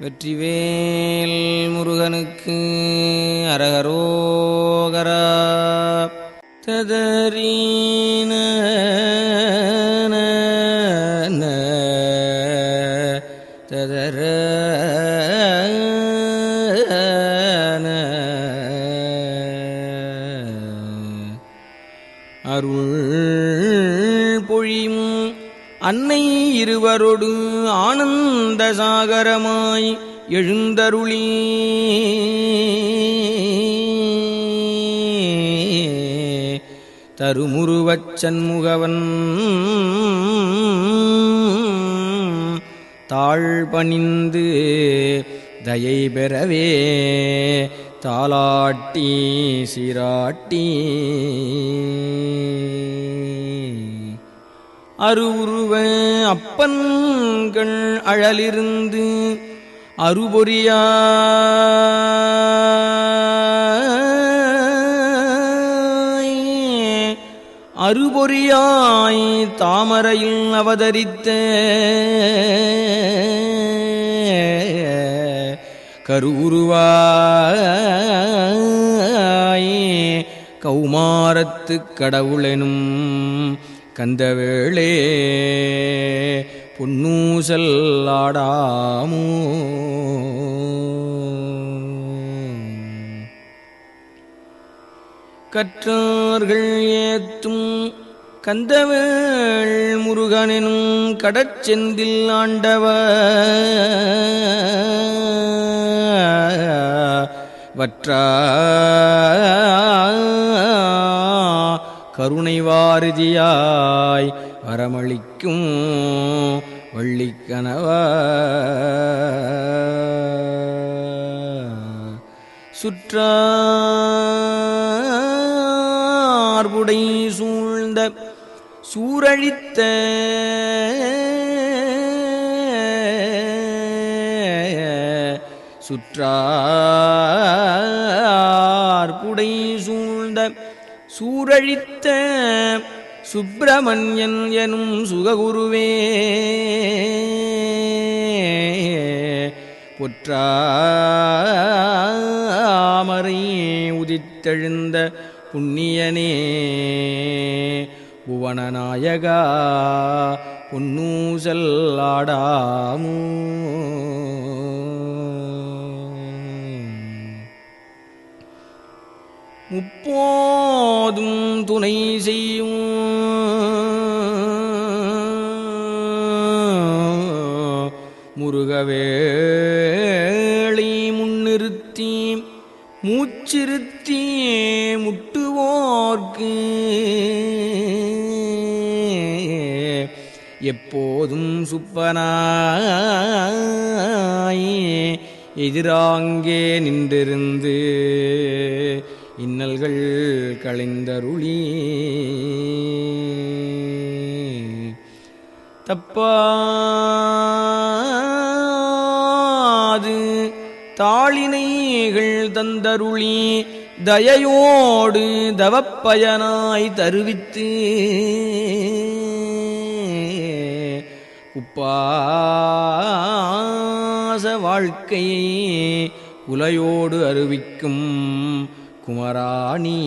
வெற்றிவேல் முருகனுக்கு அரகரோகரா. ததரீன ததர அருள் பொழியும் அன்னை இருவரோடு ஆனந்த சாகரமாய் எழுந்தருளி. தருமுருவச் சண்முகவன் தாழ்பணிந்து தயை பெறவே. தாலாட்டி சீராட்டி. அருவுருவ அப்பன்கள் அழலிருந்து அருபொரியா அருபொறியாய் தாமரையில் அவதரித்த கருவுருவாய். கௌமாரத்து கடவுளெனும் கந்தவேளே பொன்னூசல் ஆடாமோ. கற்றார்கள் ஏத்தும் கந்தவேள் முருகனினும் கடற்செந்தில் ஆண்டவ வற்றா கருணை வாரிதியாய் வரமளிக்கும் வள்ளிக்கனவ சுற்றார்புடை சூழ்ந்த சூரழித்த சுற்றார்புடை சூழ்ந்த சூரழித்த சுப்பிரமணியன் எனும் சுககுருவே பொற்றாமரை உதித்தெழுந்த புண்ணியனே புவனநாயகா பொன்னூசல் ஆடாமோ. முப்போதும் துணை செய்யும். முருகவேளை முன்னிறுத்தி மூச்சிருத்தி முட்டுவோர்க்கு எப்போதும் சுப்பனாய் எதிராங்கே நின்றிருந்து இன்னல்கள் களைந்தருளி தப்பாது தாளினைகள் தந்தருளி. தயையோடு தவப்பயனாய் தருவித்து. உப்பாச வாழ்க்கையை உலையோடு அறிவிக்கும் குமராணி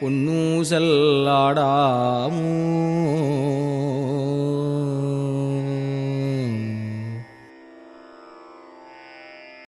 பொன்னூசல் ஆடாமோ